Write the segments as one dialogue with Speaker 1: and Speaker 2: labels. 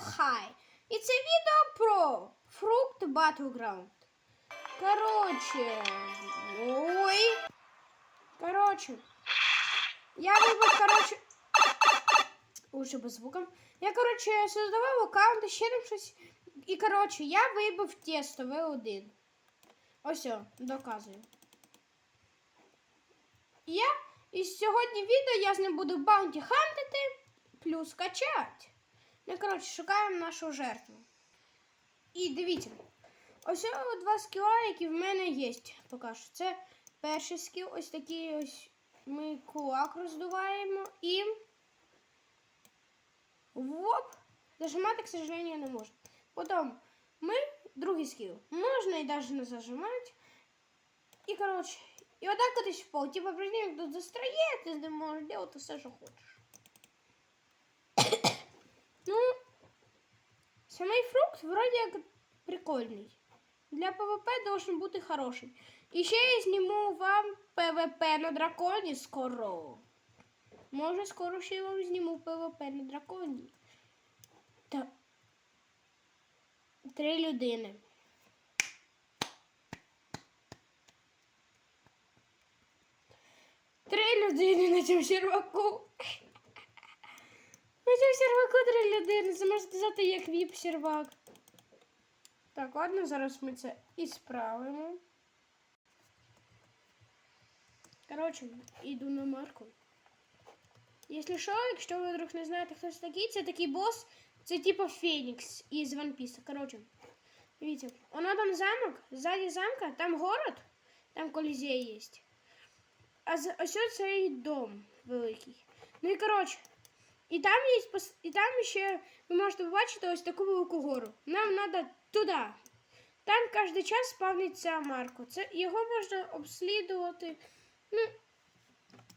Speaker 1: хай. І це відео про фрукт Battleground. Короче. Ой. Короче. Я вибрав, короче. Лучше без звука. Я, короче, создавав аккаунт, ще там щось. І, короче, я вибив тесто В1. Ось, доказую. Я і сьогодні відео я з ним буду баунті хантити, плюс качати. Ну, коротше, шукаємо нашу жертву. І дивіться. Ось два скіла, які в мене є. Поки що. Це перший скіл, ось такий ось ми кулак роздуваємо і. Воп! Зажимати, к сожалению, не можна. Потім ми другий скіл. Можна і навіть не зажимати. І, коротше, і отак кудись в пол. Типа противник тут застряє, ти з ним можеш робити все, що хочеш. Ну, самий фрукт вроді як прикольний. Для ПВП должен бути хороший. І ще я зніму вам ПВП на драконі скоро. Може, скоро ще я вам зніму ПВП на драконі. Та... Три людини. Три людини на цьому серваку. На цьому серваку три людини. Це можна сказати, як віп-сервак. Так, ладно, зараз ми це і справимо. Коротше, іду на марку. Якщо що, якщо ви вдруг не знаєте, хто це такий, це такий бос, це типу Фенікс із One Piece. Коротше, дивіться, воно там замок, ззаді замка, там город, там колізей є. А ось цей дом великий. Ну і коротше, і там є і там ще ви можете побачити ось таку велику гору. Нам треба туди. Там кожен час спавниться Марко. Це його можна обслідувати. Ну,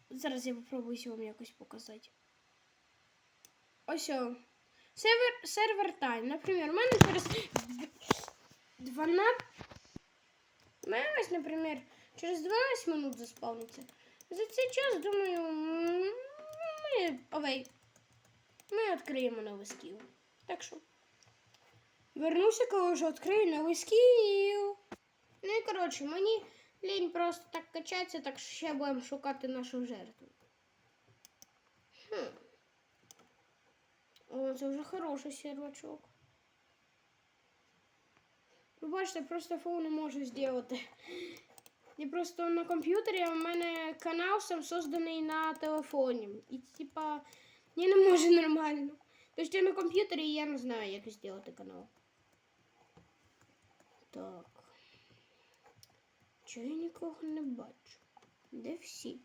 Speaker 1: зараз я попробую вам якось показати. Ось. Сервер, сервер тайм. Наприклад, у мене через 12. У мене ось, наприклад, через 12 минут заспавниться. За цей час, думаю, ми, овей, ми відкриємо новий скіл. Так що. Вернуся, коли вже відкрию новий скіл. Ну і коротше, мені лінь просто так качатися, так що ще будемо шукати нашу жертву. Хм. О, це вже хороший сервачок. Ви бачите, просто фоу не можу зробити. І просто на комп'ютері а у мене канал сам созданий на телефоні. І типа я не можу нормально. Тобто я на комп'ютері я не знаю, як зробити канал. Так. Чого я нікого не бачу? Де всі?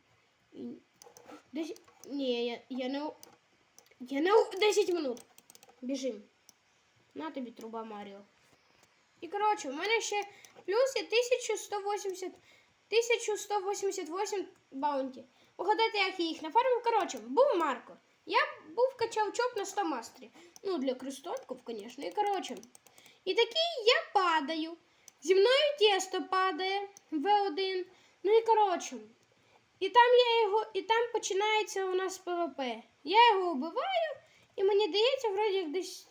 Speaker 1: Десь... Ні, я, я не... Я не... у- 10 минут. Біжим. На тобі труба Маріо. І коротше, у мене ще плюс є 1180... 1188 баунті. Угадайте, як я їх нафармив. Коротше, був Марко. Я був качавчок на 100 мастрі. Ну, для крестонків, звісно. І коротше. І такий я падаю. Зі мною тесто падає В1. Ну і коротше. І там я його, і там починається у нас ПВП. Я його вбиваю, і мені дається вроді як десь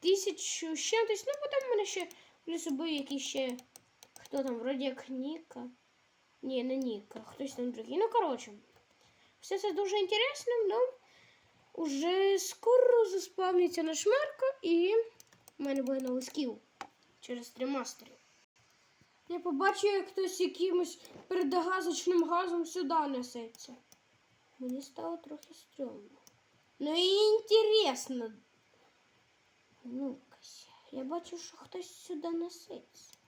Speaker 1: тисячу з чимось. Ну, потім в мене ще плюс убив якийсь ще. Хто там, вроді як Ніка. Ні, не Ніка, хтось там другий. Ну, коротше. Все це дуже інтересно, ну уже скоро заспавниться наш Марко і в мене буде новий скіл через три мастери. Я побачив, як хтось якимось передгазочним газом сюди несеться. Мені стало трохи стрьомно. Ну і інтересно. Ну-кась, я бачу, що хтось сюди несеться.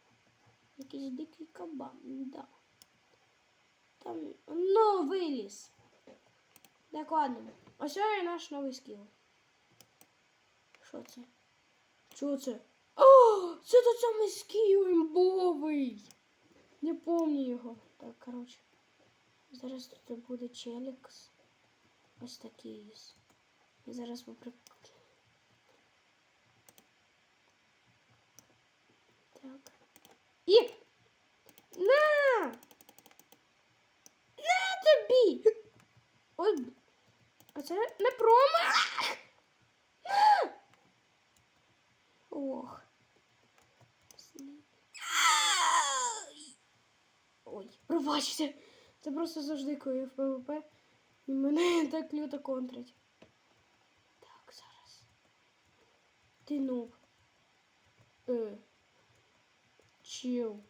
Speaker 1: Якийсь дикий кабан, да. Там, ну, виліз. Так, ладно. Ось і наш новий скіл. Що це? Що це? О, це тот самий скіл імбовий. Не пам'ятаю його. Так, коротше. Зараз тут буде челікс. Ось такий. ось. І зараз попри... Так. І! На це не промо. Ох. Ой, пробачте. Це просто завжди коли в ПВП. І мене так люто контрить. Так, зараз. Ти нуб. Е. Чел.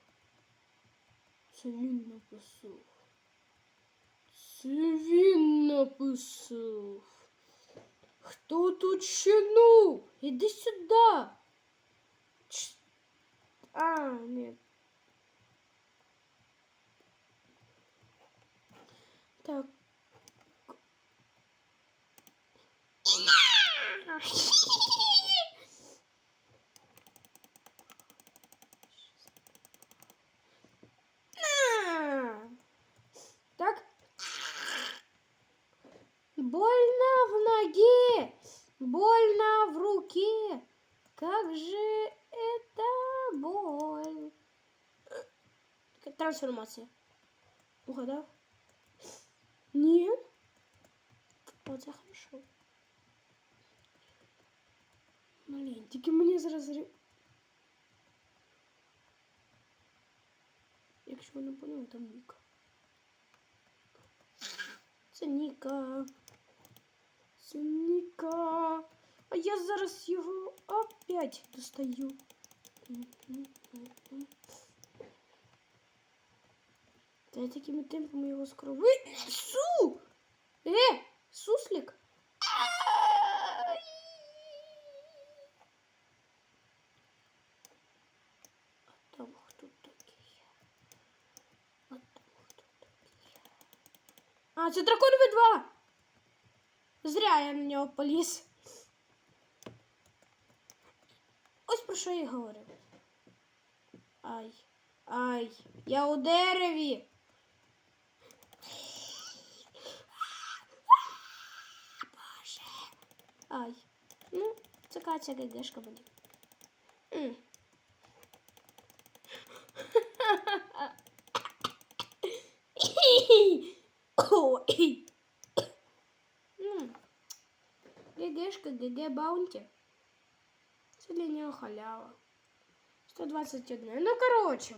Speaker 1: Це він написав. Це він. Написав. Хто тут ще ну? Іди сюди. Ч- А, ні. Так. На! Так. Больно в ноге, больно в руке. Как же это боль? Трансформация. Угадав? Нет. Оце хорошо. Блін, тільки мені зараз. ре- Якщо ви не поняли, там Ніка. Це Ніка. Це Ніка. А я зараз його опять достаю. Та я такими темпами його скоро винесу. Е, суслик. А там хто такий? А там хто такий? А, це дракон V2. Зря я на нього поліз. Ось про що я говорив. Ай, ай, я у дереві. Боже. Ай. Ну, це Катя ГГшка буде. ГГшка, ГГ Баунті. Це для нього халява. 121. Ну, коротше.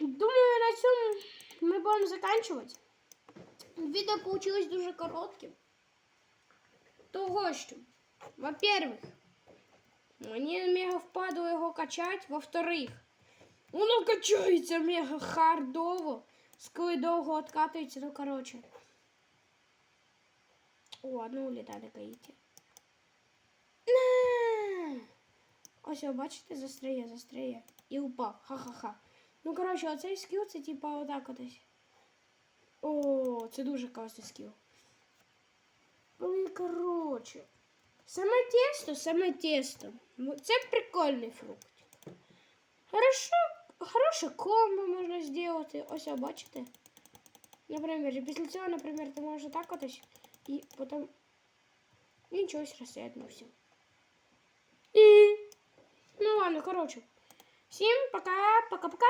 Speaker 1: Думаю, на цьому ми будемо закінчувати. Відео получилось дуже коротким. Того що, во-первых, мені мега впадло його качати, во-вторых, воно качається мега хардово, коли довго откатується, ну коротше. О, ну улітає каїті. На! Ось, ви бачите, застряє, застряє. І упав. Ха-ха-ха. Ну, коротше, оцей скіл це типа отак отось. О, це дуже класний скіл. Ну і коротше. Саме тесто, саме тесто. Ну, Це прикольний фрукт. Хорошо, хороше комбо можна зробити. Ось, ви бачите? Наприклад, і після цього, наприклад, ти можеш так отось і потім нічого розсереднувся. І... Ну ладно, коротше. Всім пока, пока-пока.